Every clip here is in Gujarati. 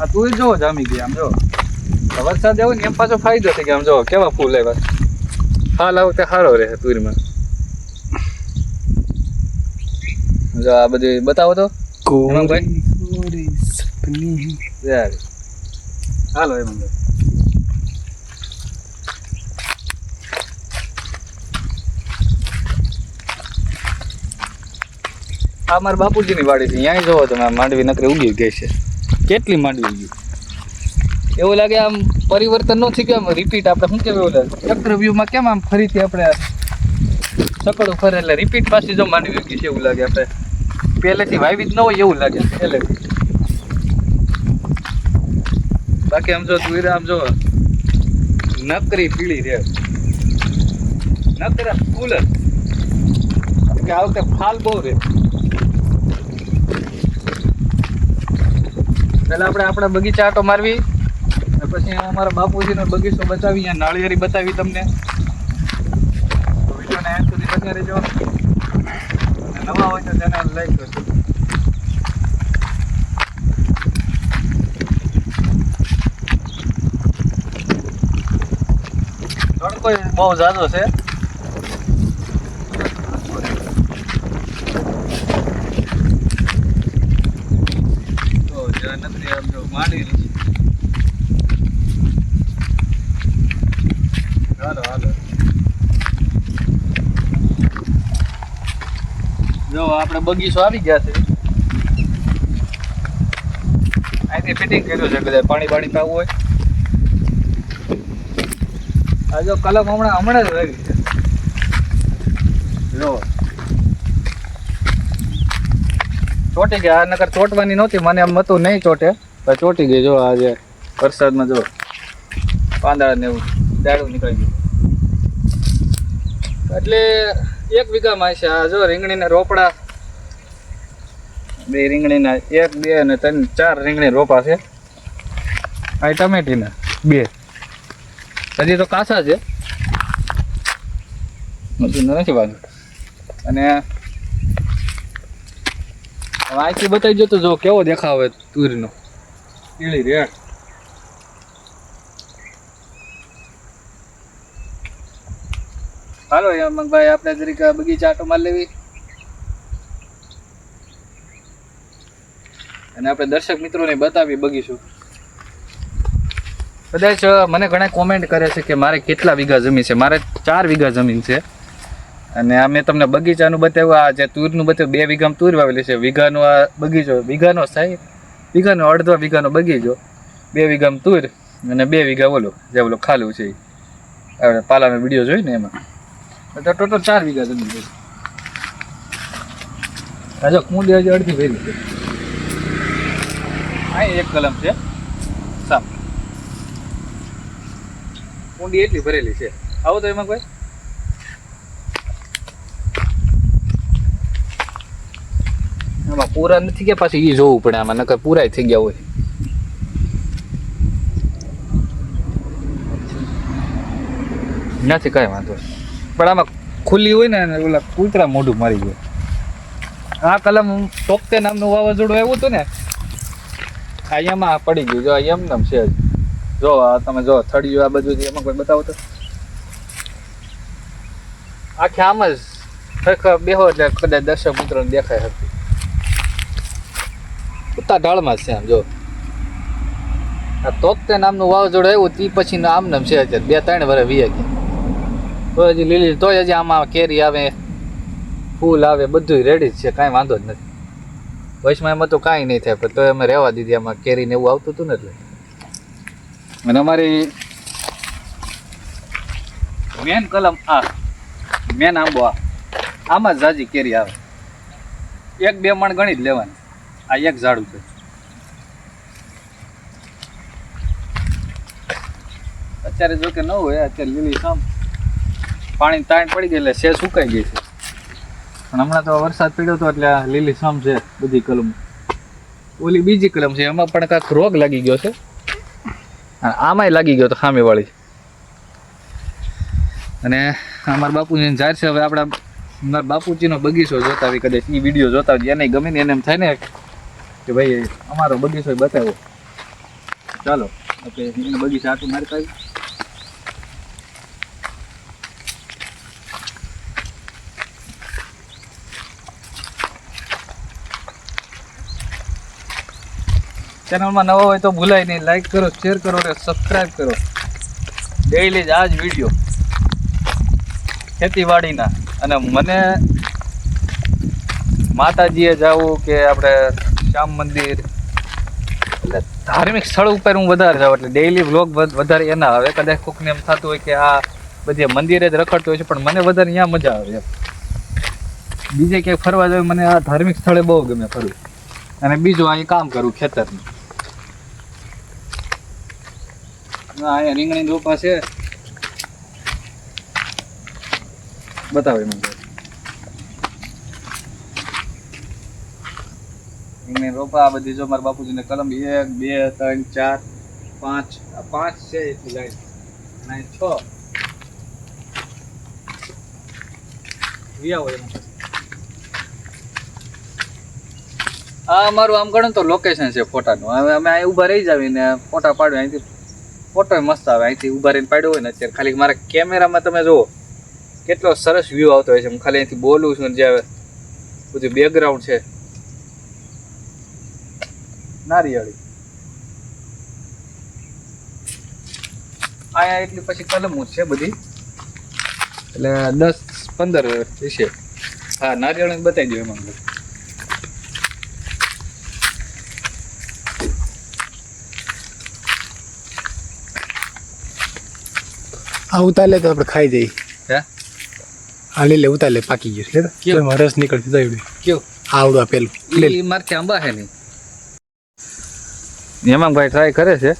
આ તું જો જામી ગઈ આમ જો વરસાદ આવ્યો ને એમ પાછો ફાયદો થઈ ગયો આમ જો કેવા ફૂલ આવ્યા હાલ આ તે સારો રહે તુરમાં. જો આ બધું બતાવો તો. હાલો એમ. આ મારા બાપુજીની વાડી છે અહીંયા જોવો તમે માંડવી નકરી ઉગી ગઈ છે. કેટલી માંડવી ગયું એવું લાગે આમ પરિવર્તન ન થઈ ગયું આમ રિપીટ આપણે શું કહેવાય લાગે ચક્રવ્યૂહમાં કેમ આમ ફરીથી આપણે સકડું ફરે એટલે રિપીટ પાછી જો માંડવી ગઈ છે એવું લાગે આપણે. પહેલેથી વાવી જ ન હોય એવું લાગે પહેલેથી બાકી આમ જો તું આમ જો નકરી પીળી રે. નકરા ફૂલ. કે આ વખતે ફાલ બહુ રે. પહેલા આપણે આપણા બગીચા આટો મારવી. પછી અમારા બાપુજીનો બગીચો બતાવી, અહીંયા નાળિયેરી બતાવી તમને. વિડીયોને એન્ડ સુધી નવા હોય તો તેને લાઈક કરજો. તડકો બહુ ઝાઝો છે તો જ્યાં નથી આમ જો માંડી રહી હાલો હાલો. જો, આપણે બગીચો આવી ગયા છે. અહીંથી ફિટિંગ કર્યું છે કદાચ પાણી પાણી પાવું હોય. આ જો કલમ હમણાં હમણાં જ વાવી છે. જો. ચોટી ગયા નકર ચોટવાની નહોતી, મને એમ હતું નહીં ચોટે. પણ ચોટી ગઈ, જો આજે વરસાદમાં જો પાંદડા ને એવું. દાડું નીકળી ગયું. એટલે એક વીઘામાં છે આ જો રીંગણીના રોપડા, બે રીંગણીના, એક, બે અને ત્રણ, ચાર રીંગણી રોપા છે. આ ટમેટીના, બે. હજી તો કાસા છે. હજી નથી વાગ્યું અને વાંચી બતાવી તો જો કેવો દેખાવ તુરનો. પીળી રેડ. હાલો હેમંતભાઈ આપણે જરીક બગીચા આટો મારી લેવી. અને આપણે દર્શક મિત્રોને બતાવી બગીચું. કદાચ મને ઘણા કોમેન્ટ કરે છે કે મારે કેટલા વીઘા જમીન છે. મારે ચાર વીઘા જમીન છે. અને આ મેં તમને બગીચાનું બતાવ્યું, આ જે તુરનું બતાવ્યું, બે વીઘામાં તુર વાવેલી છે. વીઘાનો આ બગીચો, વીઘાનો સાહેબ વીઘાનો અડધો વીઘાનો બગીચો, બે વીઘામાં તુર અને બે વીઘા ઓલો, જે ઓલો ખાલું છે. આપણે પાલાનો વીડિયો જોઈ ને એમાં. તો ટોટલ ચાર વીઘા જમીન છે. રાજા કુંડી હજી અડધી ભરી છે. અહીં એક કલમ છે. સામ કુંડી એટલી ભરેલી છે. આવો તો એમાં કોઈ? એમાં પૂરા નથી ગયા, પાછી એ જોવું પડે આમાં, નકર પૂરાય થઈ ગયા હોય. નથી કાંઈ વાંધો. પણ આમાં ખુલ્લી હોય ને ઓલા કૂતરા મોઢું મારી ગયું. આ કલમ ટોપતે નામનું વાવાઝોડું આવ્યું હતું ને આ અહીંયામાં પડી ગયું. જો એમ નામ છે જ. તમે જો થળિયું આ બધું એમાં કોઈ બતાવો તો. આખે આમ જ ખરેખર બેહો એટલે કદાચ દર્શક મિત્રોને દેખાય હતી ઉતા ઢાળમાં છે આમ, જો. આ તોપતે નામનું વાવાઝોડું આવ્યું, તે પછી આમ નામ છે બે ત્રણ વર્ષ વીએ ગયા. હજી લીલી તોય હજી આમાં કેરી આવે, ફૂલ આવે બધું રેડી જ છે, કાંઈ વાંધો જ નથી. વચમાં એમાં તો કાંઈ નહીં થાય, પણ તોય અમે રહેવા દીધી, આમાં કેરી ને એવું આવતું હતું ને એટલે. અને અમારી મેન કલમ આ મેન આંબો આ, આમાં જ જાજી કેરી આવે. એક, બે મણ ગણી જ લેવાની. આ એક ઝાડું છે. અત્યારે જો કે ન હોય, અત્યારે લીલી સામ પાણી તાણ પડી ગઈ એટલે શે સુકાઈ ગઈ છે. પણ હમણાં તો વરસાદ પડ્યો હતો એટલે લીલી સમ છે બધી કલમ. ઓલી બીજી કલમ છે, એમાં પણ કાંઈક રોગ લાગી ગયો છે. અને આમાંય લાગી ગયો તો ખામીવાળી. અને અમારા બાપુજીને જાહેર છે, હવે આપણા મારા બાપુજીનો બગીચો જોતા હોય કદાચ એ વીડિયો જોતા હોય એને ગમે ને એને એમ થાય ને કે ભાઈ, અમારો બગીચો બતાવો. ચાલો એને બગીચા આટલું મારી પાસે ચેનલમાં નવો હોય તો ભૂલાય નહીં. લાઈક કરો શેર કરો અને સબસ્ક્રાઈબ કરો. ડેઈલી જ આ જ વીડિયો ખેતીવાડીના. અને મને માતાજીએ જવું કે આપણે શ્યામ મંદિર, એટલે ધાર્મિક સ્થળ ઉપર હું વધારે જાઉં એટલે ડેઈલી વ્લોગ વધારે એના આવે. કદાચ કોકને એમ થતું હોય કે આ બધી મંદિરે જ રખડતું હોય છે, પણ મને વધારે અહીંયા મજા આવે બીજે ક્યાંય ફરવા જાય મને આ ધાર્મિક સ્થળે બહુ ગમે ફરવું. અને બીજું અહીં કામ કરું ખેતરનું હા, અહીંયા રીંગણી રોપા છે. બતાવો એમાં રીંગણી રોપા આ બધી જો મારા બાપુજીને કલમ એક, બે, ત્રણ, ચાર, પાંચ, આ પાંચ છે એટલી લાઈન. અને છ. વિયા હોય એમાં આ અમારું આમ ગણો તો લોકેશન છે ફોટાનું. હવે અમે અહીં ઊભા રહી જાવીને ફોટા પાડવા અહીંથી ફોટો મસ્ત આવે. અહીંથી ઊભા રહીને પાડ્યો હોય ને અત્યારે ખાલી મારા કેમેરામાં તમે જુઓ, કેટલો સરસ વ્યૂ આવતો હોય છે. હું ખાલી અહીંથી બોલું છું જે બધું બેકગ્રાઉન્ડ છે. નારિયેળી. આયા એટલી પછી કલમો છે બધી. એટલે દસ પંદર વિશે હા નારિયેળી બતાવી દો એમાં. આ ઉતાર લે તો આપણે ખાઈ જઈએ. હે? આ લે લે ઉતાર લે પાકી ગયું લે તો. એમાં રસ નીકળતી જાય. કેવું આવડું આ પેલું. લે મારથી આંબા હે નહીં. હેમાંગભાઈ ટ્રાય કરે છે.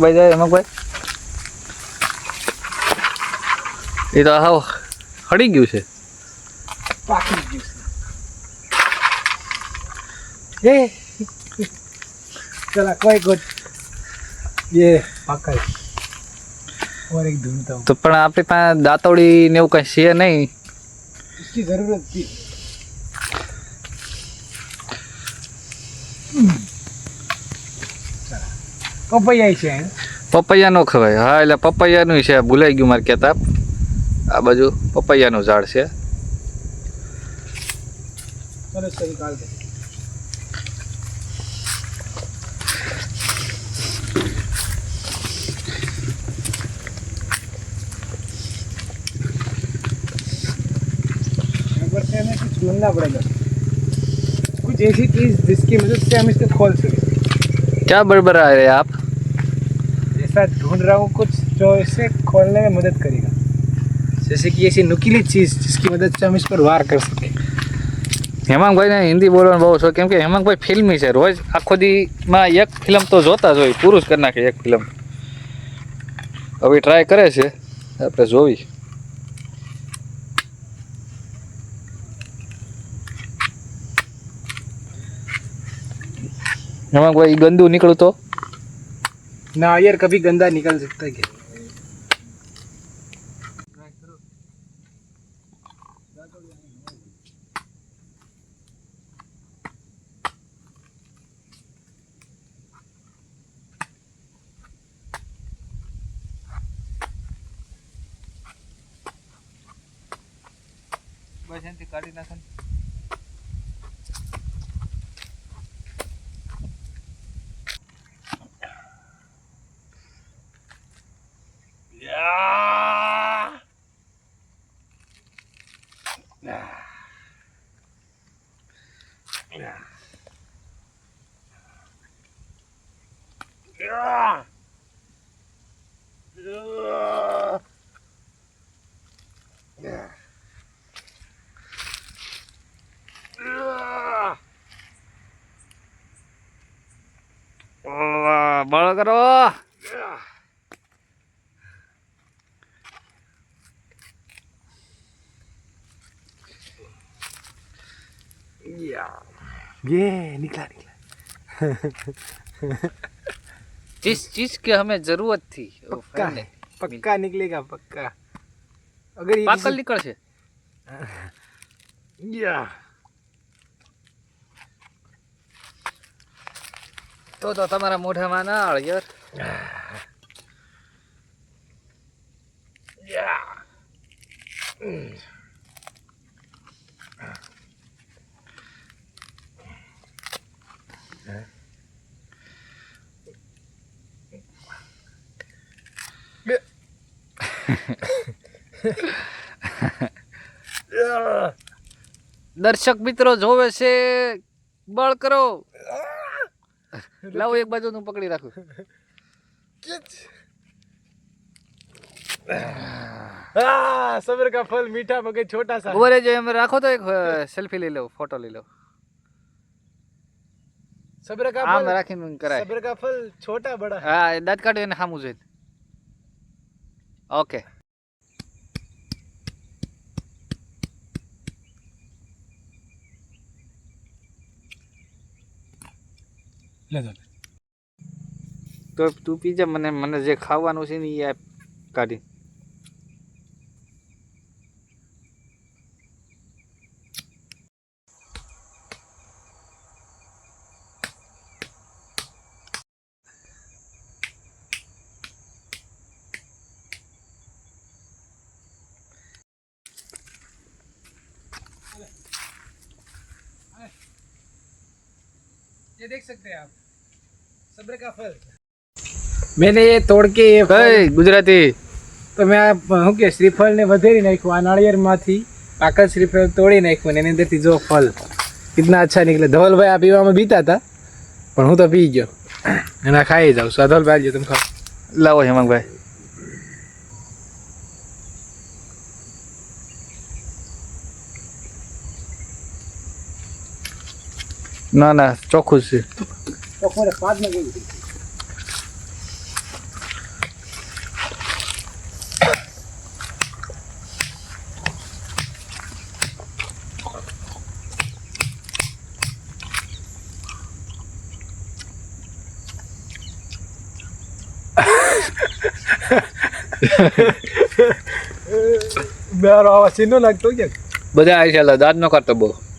ભાઈ જાય હેમાંગભાઈ. એ તો હાવ હળી ગયું છે. પાકી ગયું છે. એ ચલા કોઈ કોટ ये પાકા है। और एक ढूंढता हूँ તો પણ આપણી પાસે દાંતોડી ને એવું કઈ છે નહીં इसकी जरूरत थी પપૈયા છે હે? પપૈયા નો ખવાય હા એટલે પપૈયાનું છે ભૂલાઈ ગયું મારે કહેતા આ બાજુ પપૈયાનું ઝાડ છે સરસ ढूंढना पड़ेगा कुछ ऐसी चीज जिसकी मदद से हम इसको खोल सकें क्या बड़बड़ा रहे आप ऐसा ढूंढ रहा हूँ कुछ जो इसे खोलने में मदद करेगा जैसे कि ऐसी नुकीली चीज जिसकी मदद से हम इस पर वार कर सकें હેમાંગભાઈને હિન્દી બોલવાનો બહુ શોખ કેમ કે હેમાંગભાઈ ફિલ્મી છે રોજ આખો દીમાં એક ફિલ્મ તો જોતા જ હોય પૂરું જ કરી નાખે એક ફિલ્મ હવે ટ્રાય કરે છે આપણે જોવી હેમાંગભાઈ ઈ ગંદુ નીકળું તો नारियल कभी गंदा निकल सकता है क्या બળ કરો ये निकला निकला जिस चीज की हमें जरूरत थी वो पक्का हमने है पक्का निकलेगा पक्का अगर ये પાકલ किसी- નીકળશે या તો તો તમારા મોઢામાં ના આવે યાર દર્શક મિત્રો જોવે છે બળ કરો. લાવો એક બાજુ હું પકડી રાખું. સબર કા ફલ મીઠા મગર છોટા સા ઓરે જો એમ રાખો તો એક સેલ્ફી લઈ લો ફોટો લઈ લો. સબર કા ફલ આમ રાખીને કરાય. સબર કા ફલ છોટા બડા. હા દાંત કાઢો એને સામું જોઈ ઓકે. ले दो તો તું પીજે મને મને જે ખાવાનું છે ને એ આપ કાઢી ये देख सकते हैं आप મેને એ તોડકે એ કઈ ગુજરાતી. તો મેં શું કે શ્રીફળ ને વધેરી નાખ્યું આ નાળિયેરમાંથી પાકળ શ્રીફળ તોડી નાખ્યું ને એની અંદરથી જો ફળ. કેટલા અચ્છા નીકળે. ધવલભાઈ આ પીવામાં બીતા હતા પણ હું તો પી ગયો. એના ખાઈ જાઉં છું. ધવલભાઈ આવજો તમે ખાવ લાવો હેમંતભાઈ ના ના ચોખ્ખું છે. તો ખોરે છે? મારો આવાજ સીનો લાગતો કે બધા આવી છે દાદ નો કરતો બહુ